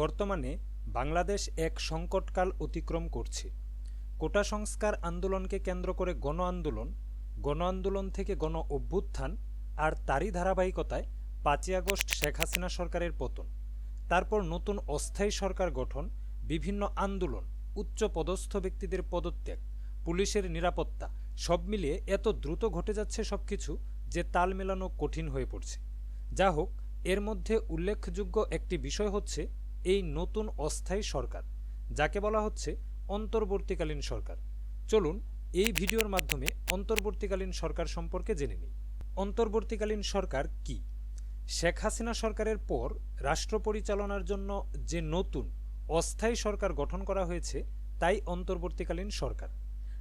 বর্তমানে বাংলাদেশ এক সংকটকাল অতিক্রম করছে। কোটা সংস্কার আন্দোলনকে কেন্দ্র করে গণ আন্দোলন গণ আন্দোলন থেকে গণ অভ্যুত্থান আর তারই ধারাবাহিকতায় পাঁচই আগস্ট শেখ হাসিনা সরকারের পতন, তারপর নতুন অস্থায়ী সরকার গঠন, বিভিন্ন আন্দোলন, উচ্চ পদস্থ ব্যক্তিদের পদত্যাগ, পুলিশের নিরাপত্তা, সব মিলিয়ে এত দ্রুত ঘটে যাচ্ছে সবকিছু যে তাল মেলানো কঠিন হয়ে পড়ছে। যা হোক এর মধ্যে উল্লেখযোগ্য একটি বিষয় হচ্ছে এই নতুন অস্থায়ী সরকার, যাকে বলা হচ্ছে অন্তর্বর্তীকালীন সরকার। চলুন এই ভিডিওর মাধ্যমে অন্তর্বর্তীকালীন সরকার সম্পর্কে জেনে নিই। অন্তর্বর্তীকালীন সরকার কি? শেখ হাসিনা সরকারের পর রাষ্ট্র পরিচালনার জন্য যে নতুন অস্থায়ী সরকার গঠন করা হয়েছে, তাই অন্তর্বর্তীকালীন সরকার।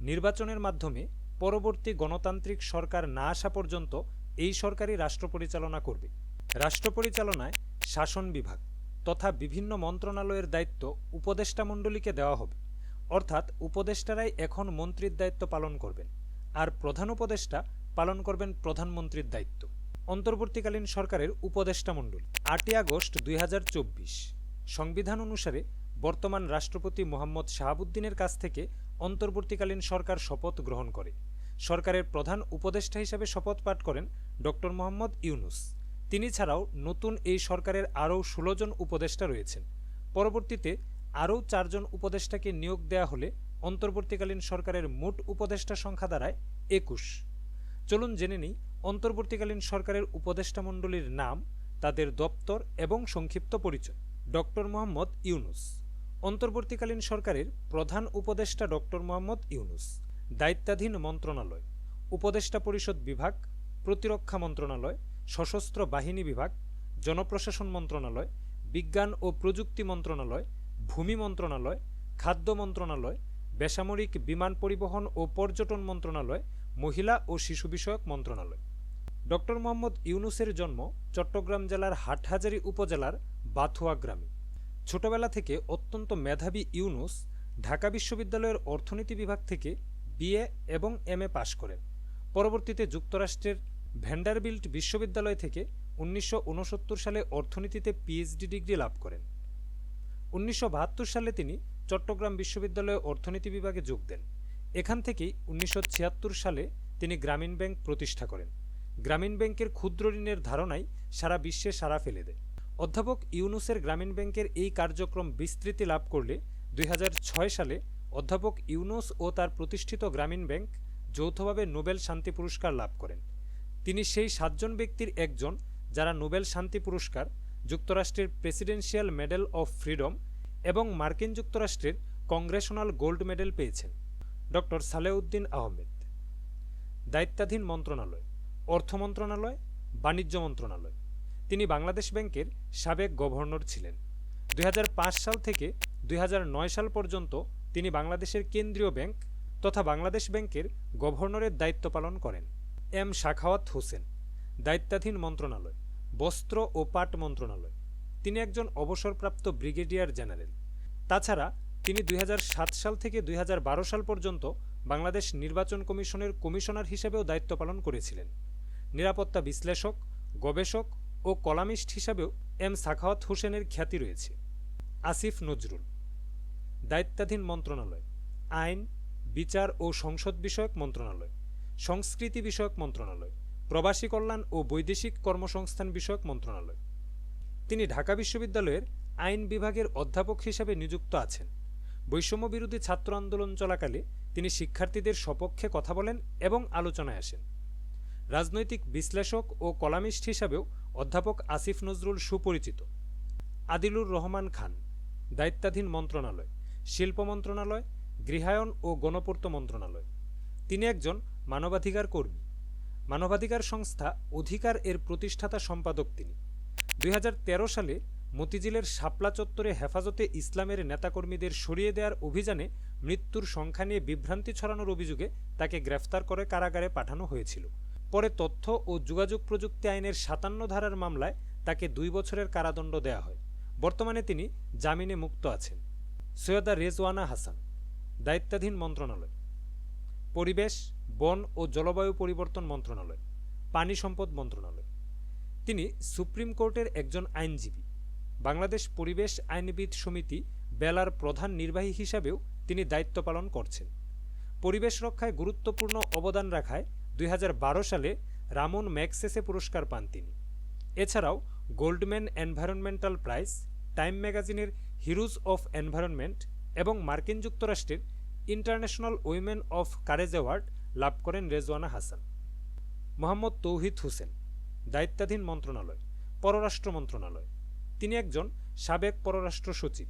নির্বাচনের মাধ্যমে পরবর্তী গণতান্ত্রিক সরকার না আসা পর্যন্ত এই সরকারই রাষ্ট্র পরিচালনা করবে। রাষ্ট্র পরিচালনায় শাসন বিভাগ। তথা বিভিন্ন মন্ত্রণালয়ের দায়িত্ব উপদেষ্টা মণ্ডলীকে দেওয়া হবে। অর্থাৎ উপদেষ্টারাই এখন মন্ত্রীর দায়িত্ব পালন করবেন, আর প্রধান উপদেষ্টা পালন করবেন প্রধানমন্ত্রীর দায়িত্ব। অন্তর্বর্তীকালীন সরকারের উপদেষ্টা মণ্ডলী। আটই আগস্ট দুই হাজার চব্বিশ। সংবিধান অনুসারে বর্তমান রাষ্ট্রপতি মোহাম্মদ শাহাবুদ্দিনের কাছ থেকে অন্তর্বর্তীকালীন সরকার শপথ গ্রহণ করে। সরকারের প্রধান উপদেষ্টা হিসেবে শপথ পাঠ করেন ডক্টর মোহাম্মদ ইউনুস। তিনি ছাড়াও নতুন এই সরকারের আরও ষোলো জন উপদেষ্টা রয়েছেন। পরবর্তীতে আরও চারজন উপদেষ্টাকে নিয়োগ দেয়া হলে অন্তর্বর্তীকালীন সরকারের মোট উপদেষ্টা সংখ্যা দাঁড়ায় একুশ। চলুন জেনে নিই, অন্তর্বর্তীকালীন সরকারের উপদেষ্টা মণ্ডলীর নাম, তাদের দপ্তর এবং সংক্ষিপ্ত পরিচয়। ডক্টর মোহাম্মদ ইউনুস। অন্তর্বর্তীকালীন সরকারের প্রধান উপদেষ্টা ডক্টর মোহাম্মদ ইউনুস। দায়িত্বাধীন মন্ত্রণালয়। উপদেষ্টা পরিষদ বিভাগ, প্রতিরক্ষা মন্ত্রণালয় সশস্ত্র বাহিনী বিভাগ, জনপ্রশাসন মন্ত্রণালয়, বিজ্ঞান ও প্রযুক্তি মন্ত্রণালয়, ভূমি মন্ত্রণালয়, খাদ্য মন্ত্রণালয়, বেসামরিক বিমান পরিবহন ও পর্যটন মন্ত্রণালয়, মহিলা ও শিশু বিষয়ক মন্ত্রণালয়। ডক্টর মোহাম্মদ ইউনুসের জন্ম চট্টগ্রাম জেলার হাটহাজারী উপজেলার বাথুয়া গ্রামে। ছোটবেলা থেকে অত্যন্ত মেধাবী ইউনুস ঢাকা বিশ্ববিদ্যালয়ের অর্থনীতি বিভাগ থেকে বিএ এবং এম এ পাশ করেন। পরবর্তীতে যুক্তরাষ্ট্রের ভ্যান্ডারবিল্ট বিশ্ববিদ্যালয় থেকে উনিশশো উনসত্তর সালে অর্থনীতিতে পিএইচডি ডিগ্রি লাভ করেন। উনিশশো বাহাত্তর সালে তিনি চট্টগ্রাম বিশ্ববিদ্যালয়ে অর্থনীতি বিভাগে যোগ দেন। এখান থেকেই উনিশশো ছিয়াত্তর সালে তিনি গ্রামীণ ব্যাংক প্রতিষ্ঠা করেন। গ্রামীণ ব্যাংকের ক্ষুদ্র ঋণের ধারণাই সারা বিশ্বে সারা ফেলে দেয়। অধ্যাপক ইউনুসের গ্রামীণ ব্যাংকের এই কার্যক্রম বিস্তৃতি লাভ করলে দুই হাজার ছয় সালে অধ্যাপক ইউনুস ও তার প্রতিষ্ঠিত গ্রামীণ ব্যাংক যৌথভাবে নোবেল শান্তি পুরস্কার লাভ করেন। তিনি সেই সাতজন ব্যক্তির একজন, যারা নোবেল শান্তি পুরস্কার, যুক্তরাষ্ট্রের প্রেসিডেন্সিয়াল মেডেল অফ ফ্রিডম এবং মার্কিন যুক্তরাষ্ট্রের কংগ্রেশনাল গোল্ড মেডেল পেয়েছেন। ডক্টর সালেউদ্দিন আহমেদ। দায়িত্বাধীন মন্ত্রণালয়, অর্থ মন্ত্রণালয়, বাণিজ্য মন্ত্রণালয়। তিনি বাংলাদেশ ব্যাংকের সাবেক গভর্নর ছিলেন। দুই হাজার পাঁচ সাল থেকে দুই হাজার নয় সাল পর্যন্ত তিনি বাংলাদেশের কেন্দ্রীয় ব্যাংক তথা বাংলাদেশ ব্যাংকের গভর্নরের দায়িত্ব পালন করেন। এম শাখাওয়াত হোসেন, দায়িত্বাধীন মন্ত্রণালয়, বস্ত্র ও পাট মন্ত্রণালয়। তিনি একজন অবসরপ্রাপ্ত ব্রিগেডিয়ার জেনারেল। তাছাড়া, তিনি দুই হাজার সাত সাল থেকে দুই হাজার বারো সাল পর্যন্ত বাংলাদেশ নির্বাচন কমিশনের কমিশনার হিসেবেও দায়িত্ব পালন করেছিলেন। নিরাপত্তা বিশ্লেষক, গবেষক ও কলামিস্ট হিসাবেও এম সাখাওয়াত হোসেনের খ্যাতি রয়েছে। আসিফ নজরুল, দায়িত্বাধীন মন্ত্রণালয়, আইন, বিচার ও সংসদ বিষয়ক মন্ত্রণালয়। সংস্কৃতি বিষয়ক মন্ত্রণালয়, প্রবাসী কল্যাণ ও বৈদেশিক কর্মসংস্থান বিষয়ক মন্ত্রণালয়। তিনি ঢাকা বিশ্ববিদ্যালয়ের আইন বিভাগের অধ্যাপক হিসেবে নিযুক্ত আছেন। বৈষম্য বিরোধী ছাত্র আন্দোলন চলাকালে তিনি শিক্ষার্থীদের সপক্ষে কথা বলেন এবং আলোচনায় আসেন। রাজনৈতিক বিশ্লেষক ও কলামিস্ট হিসাবেও অধ্যাপক আসিফ নজরুল সুপরিচিত। আদিলুর রহমান খান, দায়িত্বাধীন মন্ত্রণালয়, শিল্প মন্ত্রণালয়, গৃহায়ন ও গণপূর্ত মন্ত্রণালয়। তিনি একজন মানবাধিকার কর্মী। মানবাধিকার সংস্থা অধিকার এর প্রতিষ্ঠাতা সম্পাদক তিনি। দুই হাজার তেরো সালে মতিঝিলের শাপলা চত্বরে হেফাজতে ইসলামের নেতাকর্মীদের সরিয়ে দেওয়ার অভিযানে মৃত্যুর সংখ্যা নিয়ে বিভ্রান্তি ছড়ানোর অভিযোগে তাকে গ্রেফতার করে কারাগারে পাঠানো হয়েছিল। পরে তথ্য ও যোগাযোগ প্রযুক্তি আইনের সাতান্ন ধারার মামলায় তাকে দুই বছরের কারাদণ্ড দেওয়া হয়। বর্তমানে তিনি জামিনে মুক্ত আছেন। সৈয়দা রেজওয়ানা হাসান, দায়িত্বাধীন মন্ত্রণালয়। পরিবেশ বন ও জলবায়ু পরিবর্তন মন্ত্রণালয়, পানি সম্পদ মন্ত্রণালয়। তিনি সুপ্রিম কোর্টের একজন আইনজীবী। বাংলাদেশ পরিবেশ আইনবিদ সমিতি বেলার প্রধান নির্বাহী হিসাবেও তিনি দায়িত্ব পালন করছেন। পরিবেশ রক্ষায় গুরুত্বপূর্ণ অবদান রাখায় দুই হাজার বারো সালে রামন ম্যাক্সেসে পুরস্কার পান তিনি। এছাড়াও গোল্ডম্যান এনভায়রনমেন্টাল প্রাইজ, টাইম ম্যাগাজিনের হিরোজ অফ এনভায়রনমেন্ট এবং মার্কিন যুক্তরাষ্ট্রের international women of courage award লাভ করেন রেজওয়ানা হাসান। মোহাম্মদ তৌহিদ হোসেন, দায়িত্বাধীন মন্ত্রণালয়, পররাষ্ট্র মন্ত্রণালয়। তিনি একজন সাবেক পররাষ্ট্র সচিব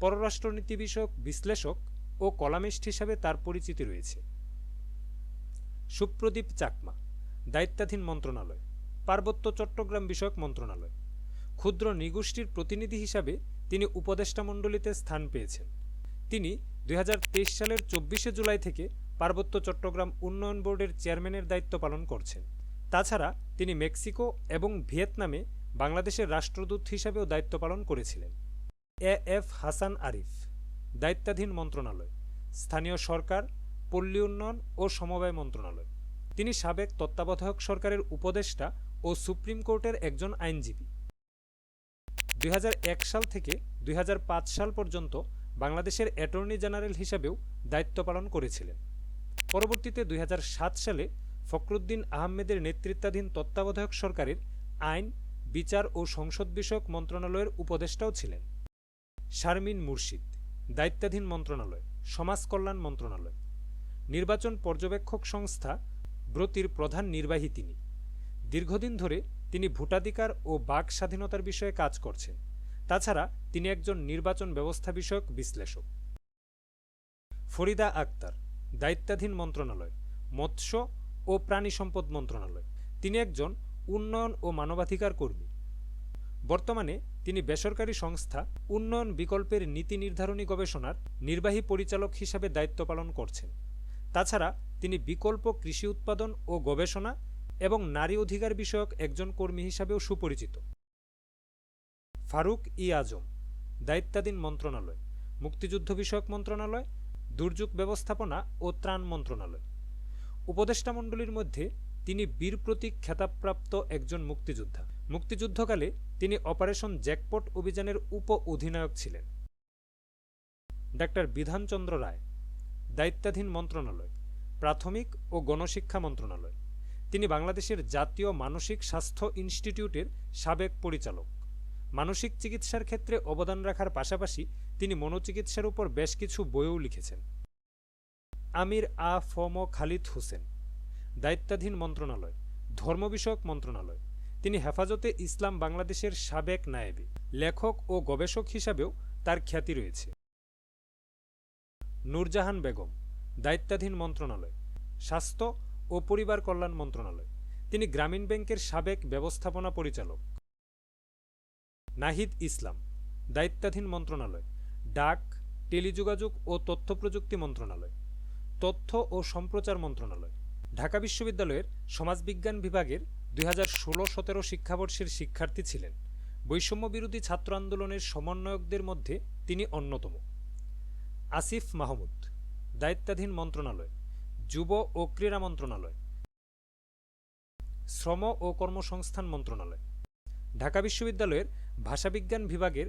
পররাষ্ট্রনীতি বিষয়ক বিশ্লেষক ও কলামিস্ট হিসাবে তার পরিচিতি রয়েছে। সুপ্রদীপ চাকমা, দায়িত্বাধীন মন্ত্রণালয়, পার্বত্য চট্টগ্রাম বিষয়ক মন্ত্রণালয়। ক্ষুদ্র নিগোষ্ঠীর প্রতিনিধি হিসাবে তিনি উপদেষ্টা মণ্ডলীতে স্থান পেয়েছেন। তিনি দু হাজার তেইশ সালের চব্বিশে জুলাই থেকে পার্বত্য চট্টগ্রাম উন্নয়ন বোর্ডের চেয়ারম্যানের দায়িত্ব পালন করছেন। তাছাড়া তিনি মেক্সিকো এবং ভিয়েতনামে বাংলাদেশের রাষ্ট্রদূত হিসাবেও দায়িত্ব পালন করেছিলেন। এ এফ হাসান আরিফ, দায়িত্বাধীন মন্ত্রণালয়, স্থানীয় সরকার, পল্লী উন্নয়ন ও সমবায় মন্ত্রণালয়। তিনি সাবেক তত্ত্বাবধায়ক সরকারের উপদেষ্টা ও সুপ্রিম কোর্টের একজন আইনজীবী। দুই হাজার এক সাল থেকে দুই হাজার পাঁচ সাল পর্যন্ত বাংলাদেশের অ্যাটর্নি জেনারেল হিসাবেও দায়িত্ব পালন করেছিলেন। পরবর্তীতে দুই হাজার সাত সালে ফখরুদ্দিন আহমেদের নেতৃত্বাধীন তত্ত্বাবধায়ক সরকারের আইন, বিচার ও সংসদ বিষয়ক মন্ত্রণালয়ের উপদেষ্টাও ছিলেন। শারমিন মুর্শিদ, দায়িত্বাধীন মন্ত্রণালয় সমাজ কল্যাণ মন্ত্রণালয়। নির্বাচন পর্যবেক্ষক সংস্থা ব্রতির প্রধান নির্বাহী তিনি। দীর্ঘদিন ধরে তিনি ভোটাধিকার ও বাক স্বাধীনতার বিষয়ে কাজ করছেন। তাছাড়া তিনি একজন নির্বাচন ব্যবস্থা বিষয়ক বিশ্লেষক। ফরিদা আক্তার দায়িত্বাধীন মন্ত্রণালয়, মৎস্য ও প্রাণী সম্পদ মন্ত্রণালয়। তিনি একজন উন্নয়ন ও মানবাধিকার কর্মী। বর্তমানে তিনি বেসরকারি সংস্থা উন্নয়ন বিকল্পের নীতি নির্ধারণী গবেষণার নির্বাহী পরিচালক হিসাবে দায়িত্ব পালন করছেন। তাছাড়া তিনি বিকল্প কৃষি উৎপাদন ও গবেষণা এবং নারী অধিকার বিষয়ক একজন কর্মী হিসাবেও সুপরিচিত। ফারুক ই আজম, দায়িত্বাধীন মন্ত্রণালয়, মুক্তিযুদ্ধ বিষয়ক মন্ত্রণালয় দুর্যোগ ব্যবস্থাপনা ও ত্রাণ মন্ত্রণালয়। উপদেষ্টা মণ্ডলীর মধ্যে তিনি বীর প্রতীক খেতাবপ্রাপ্ত একজন মুক্তিযোদ্ধা। মুক্তিযুদ্ধকালে তিনি অপারেশন জ্যাকপট অভিযানের উপ অধিনায়ক ছিলেন। ডাক্তার বিধানচন্দ্র রায়, দায়িত্বাধীন মন্ত্রণালয়, প্রাথমিক ও গণশিক্ষা মন্ত্রণালয়। তিনি বাংলাদেশের জাতীয় মানসিক স্বাস্থ্য ইনস্টিটিউটের সাবেক পরিচালক। মানসিক চিকিৎসার ক্ষেত্রে অবদান রাখার পাশাপাশি তিনি মনোচিকিৎসার উপর বেশ কিছু বইও লিখেছেন। আমির আ ফম খালিদ হোসেন, দায়িত্বাধীন মন্ত্রণালয়, ধর্ম বিষয়ক মন্ত্রণালয়। তিনি হেফাজতে ইসলাম বাংলাদেশের সাবেক নায়েবী, লেখক ও গবেষক হিসাবেও তার খ্যাতি রয়েছে। নূরজাহান বেগম, দায়িত্বাধীন মন্ত্রণালয়, স্বাস্থ্য ও পরিবার কল্যাণ মন্ত্রণালয়। তিনি গ্রামীণ ব্যাংকের সাবেক ব্যবস্থাপনা পরিচালক। নাহিদ ইসলাম, দায়িত্বাধীন মন্ত্রণালয়, ডাক, টেলিযোগাযোগ ও তথ্য প্রযুক্তি মন্ত্রণালয়, তথ্য ও সম্প্রচার মন্ত্রণালয়। ঢাকা বিশ্ববিদ্যালয়ের সমাজবিজ্ঞান বিভাগের দুই হাজার ষোলো সতেরো শিক্ষাবর্ষের শিক্ষার্থী ছিলেন। বৈষম্য বিরোধী ছাত্র আন্দোলনের সমন্বয়কদের মধ্যে তিনি অন্যতম। আসিফ মাহমুদ, দায়িত্বাধীন মন্ত্রণালয়, যুব ও ক্রীড়া মন্ত্রণালয়, শ্রম ও কর্মসংস্থান মন্ত্রণালয়। ঢাকা বিশ্ববিদ্যালয়ের ভাষাবিজ্ঞান বিভাগের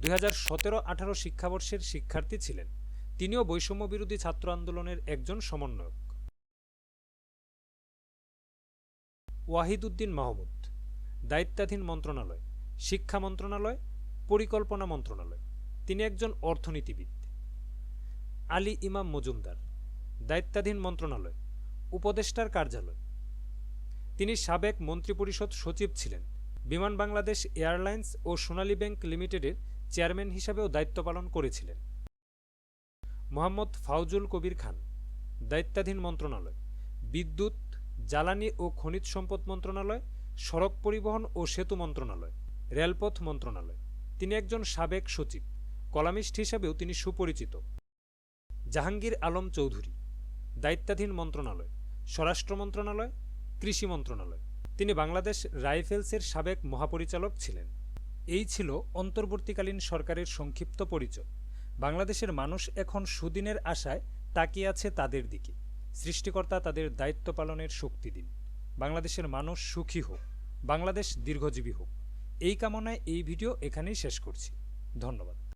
দুই হাজার সতেরো আঠারো শিক্ষাবর্ষের শিক্ষার্থী ছিলেন। তিনিও বৈষম্য বিরোধী ছাত্র আন্দোলনের একজন সমন্বয়ক। ওয়াহিদ উদ্দিন মাহমুদ, দায়িত্বাধীন মন্ত্রণালয়, শিক্ষা মন্ত্রণালয়, পরিকল্পনা মন্ত্রণালয়। তিনি একজন অর্থনীতিবিদ। আলী ইমাম মজুমদার, দায়িত্বাধীন মন্ত্রণালয়, উপদেষ্টার কার্যালয়। তিনি সাবেক মন্ত্রিপরিষদ সচিব ছিলেন। বিমান বাংলাদেশ এয়ারলাইন্স ও সোনালী ব্যাংক লিমিটেডের চেয়ারম্যান হিসাবেও দায়িত্ব পালন করেছিলেন। মোহাম্মদ ফাউজুল কবির খান, দায়িত্বাধীন মন্ত্রণালয়, বিদ্যুৎ, জ্বালানি ও খনিজ সম্পদ মন্ত্রণালয়, সড়ক পরিবহন ও সেতু মন্ত্রণালয়, রেলপথ মন্ত্রণালয়। তিনি একজন সাবেক সচিব, কলামিস্ট হিসাবেও তিনি সুপরিচিত। জাহাঙ্গীর আলম চৌধুরী, দায়িত্বাধীন মন্ত্রণালয়, স্বরাষ্ট্র মন্ত্রণালয়, কৃষি মন্ত্রণালয়। তিনি বাংলাদেশ রাইফেলসের সাবেক মহাপরিচালক ছিলেন। এই ছিল অন্তর্বর্তীকালীন সরকারের সংক্ষিপ্ত পরিচয়। বাংলাদেশের মানুষ এখন সুদিনের আশায় তাকিয়ে আছে তাদের দিকে। সৃষ্টিকর্তা তাদের দায়িত্ব পালনের শক্তি দিন। বাংলাদেশের মানুষ সুখী হোক। বাংলাদেশ দীর্ঘজীবী হোক। এই কামনায় এই ভিডিও এখানেই শেষ করছি। ধন্যবাদ।